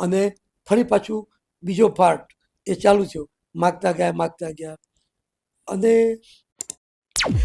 અને ફરી પાછું બીજો પાર્ટ એ ચાલુ થયો. માગતા ગયા માગતા ગયા. અને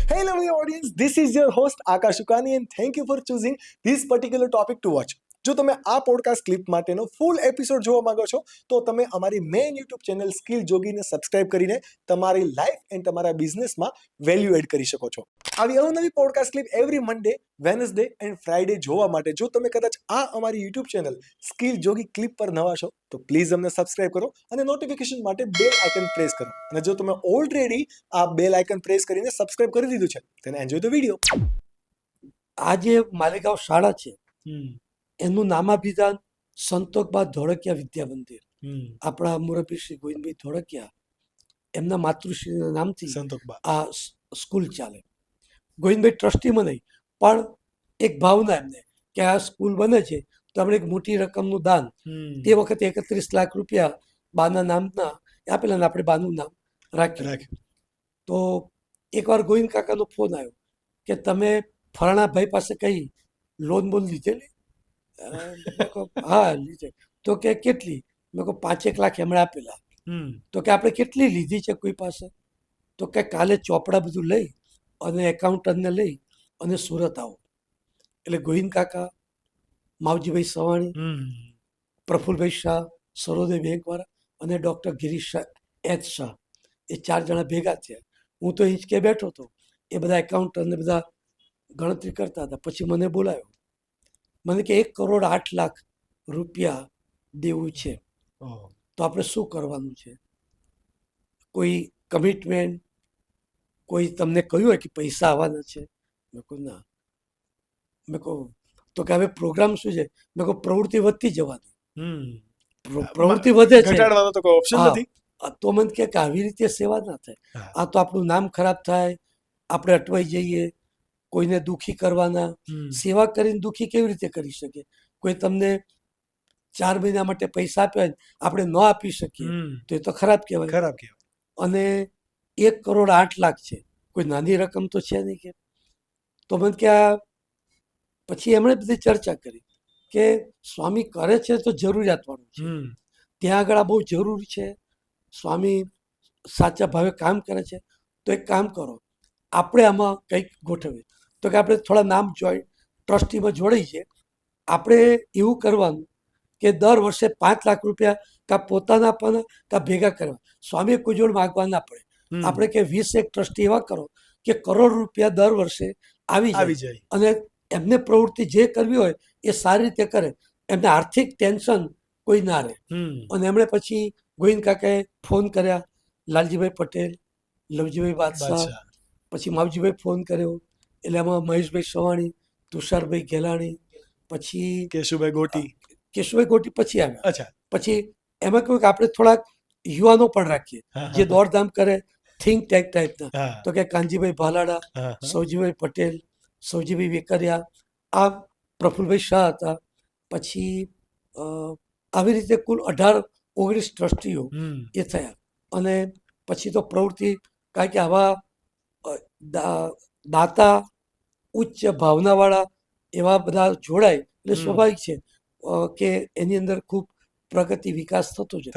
Hey, lovely audience, this is your host Akash Ukani, and thank you for choosing this particular topic to watch. જો તમે આ પોડકાસ્ટ ક્લિપ માટેનો ફૂલ એપિસોડ જોવા માંગો છો તો તમે અમારી મેઇન યુટ્યુબ ચેનલ સ્કિલ જોગીને સબસ્ક્રાઇબ કરીને તમારી લાઈફ એન્ડ તમારા બિઝનેસમાં વેલ્યુ એડ કરી શકો છો. આવી અવનવી podcast clip every Monday Wednesday and Friday જોવા માટે. જો તમે કદાચ આ અમારી YouTube channel skill Jogi clip પર નવા છો તો પ્લીઝ અમને સબસ્ક્રાઇબ કરો અને નોટિફિકેશન માટે બેલ આઇકન પ્રેસ કરો. અને જો તમે ઓલરેડી આ બેલ આઇકન પ્રેસ કરીને સબસ્ક્રાઇબ કરી દીધું છે તેને એન્જોય ધ વીડિયો આ જે માલેગાંવ શાળા છે એનું નામાભિધાન સંતોકબા ધોળકિયા વિદ્યા મંદિર. આપણા મુરબી શ્રી ગોવિંદભાઈ ધોળકિયા એમના માતૃશ્રીના નામથી સંતોકબા આ સ્કૂલ ચાલે. ગોવિંદભાઈ ટ્રસ્ટીમાં નહીં પણ એક ભાવના એમને કે આ સ્કૂલ બને છે તો આપણે એક મોટી રકમનું દાન તે વખતે એકત્રીસ લાખ રૂપિયા બાના નામના આપેલા ને આપણે બાનું નામ રાખ્યું. રાખ તો એકવાર ગોવિંદ કાકાનો ફોન આવ્યો કે તમે ફરણાભાઈ ભાઈ પાસે કઈ લોન બોન લીધેલી? હા લીધે તો કે કેટલી? મેં કહું પાંચેક લાખ એમણે આપેલા. તો કે આપણે કેટલી લીધી છે કોઈ પાસે? તો કે કાલે ચોપડા બધું લઈ અને એકાઉન્ટન્ટને લઈ અને સુરત આવો. એટલે ગોહિંદ કાકા માવજીભાઈ સવાણી પ્રફુલભાઈ શાહ સરોદય બેંકવાળા અને ડૉક્ટર ગિરીશ શાહ એચ શાહ. એ ચાર જણા ભેગા થયા. હું તો હિંચકે બેઠો હતો. એ બધા એકાઉન્ટન્ટને બધા ગણતરી કરતા હતા. પછી મને બોલાયો. મને કે એક કરોડ આઠ લાખ રૂપિયા દેવું છે. તો આપણે શું કરવાનું છે? કોઈ કમિટમેન્ટ કોઈ તમને કહ્યું હોય કે પૈસા આવવાના છે? મેં કહું ના. મેં કહું તો કે હવે પ્રોગ્રામ શું છે? મેં કહું પ્રવૃત્તિ વધતી જવાની પ્રવૃત્તિ વધે છે. ઘટાડવાનો તો કોઈ ઓપ્શન નથી? તો મને કે આવી રીતે સેવા ના થાય. આ તો આપણું નામ ખરાબ થાય આપણે અટવાઈ જઈએ કોઈને દુખી કરવાના. સેવા કરીને દુખી કેવી રીતે કરી શકે? કોઈ તમને ચાર મહિના માટે પૈસા આપ્યા આપણે ન આપી શકીએ. તો એ તો ખરાબ કહેવાય. ખરાબ કહેવાય. અને એક કરોડ આઠ લાખ છે. કોઈ નાની રકમ તો છે નહીં કે. તો મને કે આ પછી એમણે બધી ચર્ચા કરી કે સ્વામી કરે છે તો જરૂરિયાતવાળું છે. ત્યાં આગળ આ બહુ જરૂરી છે. સ્વામી સાચા ભાવે કામ કરે છે. તો એક કામ કરો આપણે આમાં કંઈક ગોઠવીએ. તો કે આપણે થોડા નામ જોઈન્ટ ટ્રસ્ટીમાં જોડાઈ છે. આપણે એવું કરવાનું કે દર વર્ષે પાંચ લાખ રૂપિયા કાં પોતાના આપવાના કાં ભેગા કરવા. સ્વામીએ કોઈ જોડ માગવા ના પડે. આપણે કે વીસ એક ટ્રસ્ટી એવા કરો કે કરોડ રૂપિયા દર વર્ષે આવી આવી જાય. અને એમને પ્રવૃત્તિ જે કરવી હોય એ સારી રીતે કરે. એમને આર્થિક ટેન્શન કોઈ ના રહે. અને એમણે પછી ગોવિંદ કાકાએ ફોન કર્યા. લાલજીભાઈ પટેલ લવજીભાઈ બાદશાહ બાદશાહ. પછી માવજીભાઈ ફોન કર્યો. એટલે એમાં મહેશભાઈ સવાણી તુષારભાઈ ગેલાણી પછી કેશુભાઈ ગોટી. કેશુભાઈ ગોટી પછી આવ્યા. અચ્છા. પછી એમાં કહ્યું કે આપણે થોડાક યુવાનો પણ રાખીએ. જે દોડધામ કરે થિંક ટેક ટાઈપના તો કે કાનજીભાઈ ભાલાડા. સૌજીભાઈ પટેલ સૌજીભાઈ વેકરિયા આ પ્રફુલભાઈ શાહ હતા. પછી આવી રીતે કુલ અઢાર ઓગણીસ ટ્રસ્ટીઓ એ થયા. અને પછી તો પ્રવૃત્તિ કારણ કે આવા દાતા ઉચ્ચ ભાવનાવાળા એવા બધા જોડાય એટલે સ્વાભાવિક છે કે એની અંદર ખૂબ પ્રગતિ વિકાસ થતો છે